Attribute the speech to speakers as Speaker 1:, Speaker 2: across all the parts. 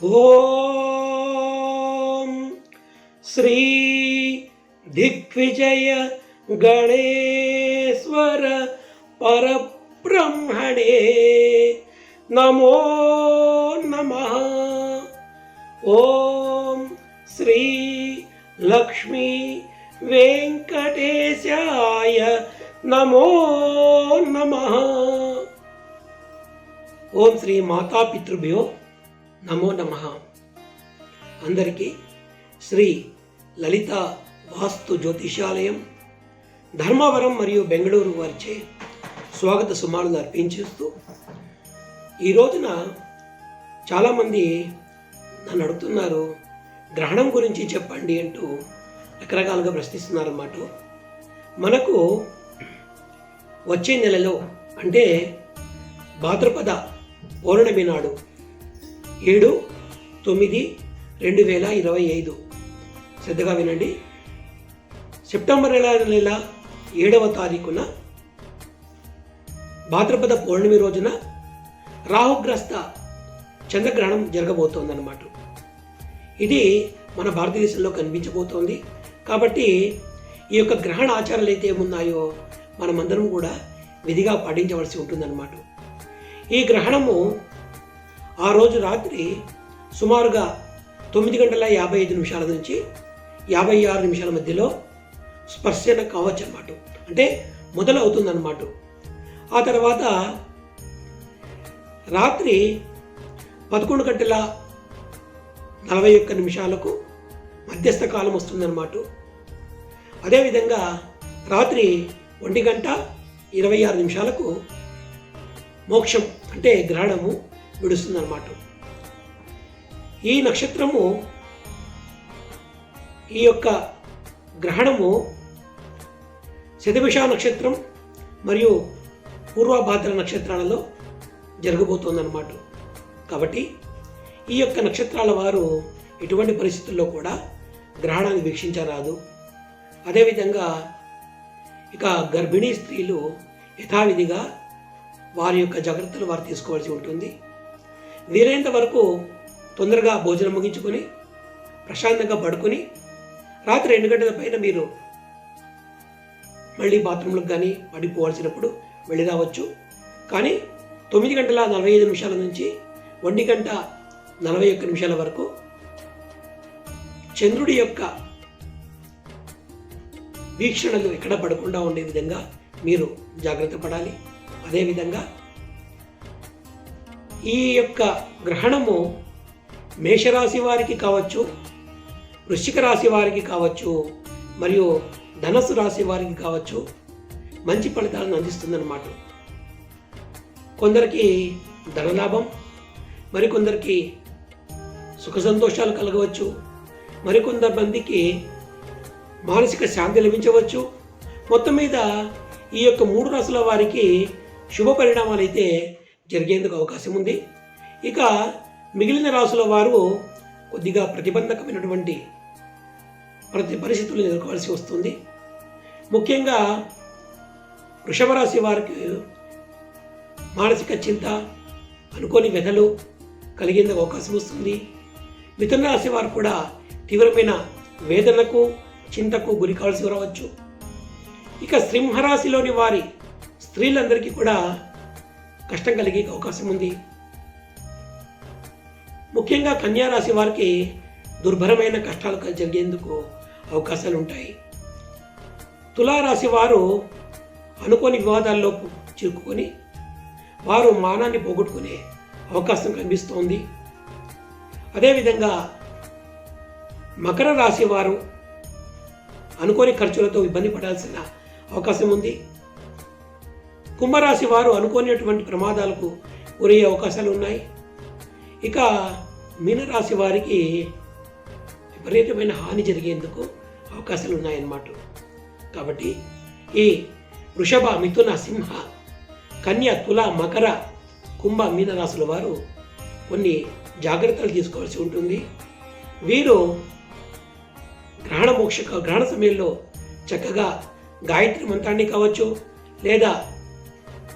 Speaker 1: ఓం శ్రీ దిగ్విజయ గణేశ్వర పరబ్రహ్మణే నమో నమ ఓం శ్రీ లక్ష్మీ వెంకటేశాయ నమో నమ ఓం శ్రీ మాతాపితృభ్యో నమో నమ. అందరికీ శ్రీ లలిత వాస్తు జ్యోతిషాలయం ధర్మవరం మరియు బెంగళూరు వారిచే స్వాగత సుమారులు అర్పించేస్తూ ఈ రోజున చాలామంది నన్ను అడుగుతున్నారు గ్రహణం గురించి చెప్పండి అంటూ రకరకాలుగా ప్రశ్నిస్తున్నారన్నమాట. మనకు వచ్చే నెలలో అంటే భాద్రపద పౌర్ణమి నాడు ఏడు తొమ్మిది రెండు వేల ఇరవై ఐదు. శ్రద్ధగా వినండి. సెప్టెంబర్ నెల నెల ఏడవ తారీఖున భాద్రపద పౌర్ణమి రోజున రాహుగ్రస్త చంద్రగ్రహణం జరగబోతోందన్నమాట. ఇది మన భారతదేశంలో కనిపించబోతోంది. కాబట్టి ఈ యొక్క గ్రహణ ఆచారాలు అయితే ఏమున్నాయో మనమందరం కూడా విధిగా పాటించవలసి ఉంటుందన్నమాట. ఈ గ్రహణము ఆ రోజు రాత్రి సుమారుగా తొమ్మిది గంటల యాభై ఐదు నిమిషాల నుంచి యాభై ఆరు నిమిషాల మధ్యలో స్పర్శన కావచ్చు అన్నమాట. అంటే మొదలవుతుందన్నమాట ఆ తర్వాత రాత్రి పదకొండు గంటల నలభై ఒక్క నిమిషాలకు మధ్యస్థ కాలం వస్తుందన్నమాట అదేవిధంగా రాత్రి ఒంటి గంట ఇరవై ఆరు నిమిషాలకు మోక్షం అంటే గ్రహణము విడుస్తుందన్నమాట. ఈ నక్షత్రము ఈ యొక్క గ్రహణము శతభిష నక్షత్రం మరియు పూర్వభాద్ర నక్షత్రాలలో జరగబోతోందన్నమాట. కాబట్టి ఈ యొక్క నక్షత్రాల వారు ఎటువంటి పరిస్థితుల్లో కూడా గ్రహణాన్ని వీక్షించరాదు. అదేవిధంగా ఇక గర్భిణీ స్త్రీలు యథావిధిగా వారి యొక్క జాగ్రత్తలు వారు తీసుకోవాల్సి ఉంటుంది. వీలైనంత వరకు తొందరగా భోజనం ముగించుకొని ప్రశాంతంగా పడుకొని రాత్రి రెండు గంటల పైన మీరు మళ్ళీ బాత్రూంలకు కానీ పడిపోవాల్సినప్పుడు వెళ్ళి రావచ్చు. కానీ తొమ్మిది గంటల నలభై ఐదు నిమిషాల నుంచి ఒంటి గంట నలభై ఒక్క నిమిషాల వరకు చంద్రుడి యొక్క వీక్షణలు ఎక్కడ పడకుండా ఉండే విధంగా మీరు జాగ్రత్త పడాలి. అదేవిధంగా ఈ యొక్క గ్రహణము మేషరాశి వారికి కావచ్చు వృశ్చిక రాశి వారికి కావచ్చు మరియు ధనస్సు రాశి వారికి కావచ్చు మంచి ఫలితాలను అందిస్తుందన్నమాట. కొందరికి ధనలాభం మరికొందరికి సుఖ సంతోషాలు కలగవచ్చు మరికొంతమందికి మానసిక శాంతి లభించవచ్చు. మొత్తం మీద ఈ యొక్క మూడు రాసుల వారికి శుభ పరిణామాలు అయితే జరిగేందుకు అవకాశం ఉంది. ఇక మిగిలిన రాసుల వారు కొద్దిగా ప్రతిబంధకమైనటువంటి ప్రతి పరిస్థితులను ఎదుర్కోవాల్సి వస్తుంది. ముఖ్యంగా వృషభ రాశి వారికి మానసిక చింత అనుకోని వ్యధలు కలిగేందుకు అవకాశం వస్తుంది. మిథున రాశి వారు కూడా తీవ్రమైన వేదనకు చింతకు గురి కావాల్సి రావచ్చు. ఇక సింహరాశిలోని వారి స్త్రీలందరికీ కూడా కష్టం కలిగే అవకాశం ఉంది. ముఖ్యంగా కన్యా రాశి వారికి దుర్భరమైన కష్టాలు జరిగేందుకు అవకాశాలు ఉంటాయి. తులారాశి వారు అనుకోని వివాదాల్లో చిక్కుకొని వారు మానాన్ని పోగొట్టుకునే అవకాశం కనిపిస్తోంది. అదేవిధంగా మకర రాశి వారు అనుకోని ఖర్చులతో ఇబ్బంది పడాల్సిన అవకాశం ఉంది. కుంభరాశి వారు అనుకోనిటువంటి ప్రమాదాలకు గురయ్యే అవకాశాలు ఉన్నాయి. ఇక మీనరాశి వారికి విపరీతమైన హాని జరిగేందుకు అవకాశాలు ఉన్నాయన్నమాట. కాబట్టి ఈ వృషభ మిథున సింహ కన్య తుల మకర కుంభ మీనరాశుల వారు కొన్ని జాగ్రత్తలు తీసుకోవాల్సి ఉంటుంది. వీరు గ్రహణ మోక్ష గ్రహణ సమయంలో చక్కగా గాయత్రి మంత్రాన్ని కావచ్చు లేదా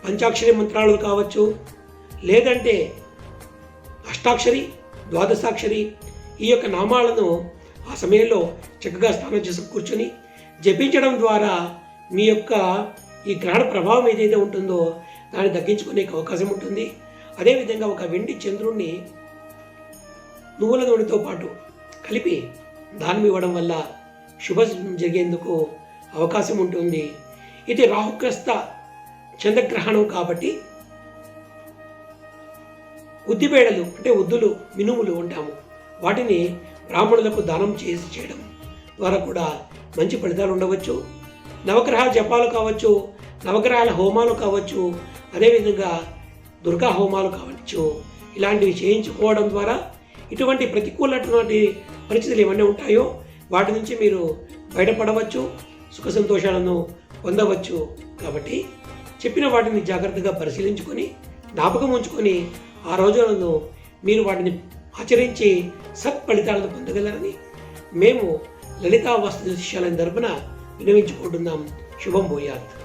Speaker 1: పంచాక్షరి మంత్రాలు కావచ్చు లేదంటే అష్టాక్షరి ద్వాదశాక్షరి ఈ యొక్క నామాలను ఆ సమయంలో చక్కగా స్నానం చేసి కూర్చొని జపించడం ద్వారా మీ యొక్క ఈ గ్రహణ ప్రభావం ఏదైతే ఉంటుందో దాన్ని తగ్గించుకునే అవకాశం ఉంటుంది. అదేవిధంగా ఒక వెండి చంద్రుణ్ణి నువ్వుల నూనెతో పాటు కలిపి దానం ఇవ్వడం వల్ల శుభం జరిగేందుకు అవకాశం ఉంటుంది. ఇది రాహుగ్రస్త చంద్రగ్రహణం కాబట్టి ఉద్దిపేడలు అంటే ఉద్దులు మినుములు ఉంటాము. వాటిని బ్రాహ్మణులకు దానం చేసి చేయడం ద్వారా కూడా మంచి ఫలితాలు ఉండవచ్చు. నవగ్రహాల జపాలు కావచ్చు నవగ్రహాల హోమాలు కావచ్చు అదేవిధంగా దుర్గా హోమాలు కావచ్చు ఇలాంటివి చేయించుకోవడం ద్వారా ఇటువంటి ప్రతికూలటువంటి పరిస్థితులు ఏమన్నా ఉంటాయో వాటి నుంచి మీరు బయటపడవచ్చు సుఖ సంతోషాలను పొందవచ్చు కాబట్టి చెప్పిన వాటిని జాగ్రత్తగా పరిశీలించుకొని జ్ఞాపకం ఉంచుకొని ఆ రోజులను మీరు వాటిని ఆచరించి సత్ఫలితాలను పొందగలరని మేము లలితా వస్తు శిష్యాలయం తరపున వినవించుకుంటున్నాం. శుభం భూయాత్.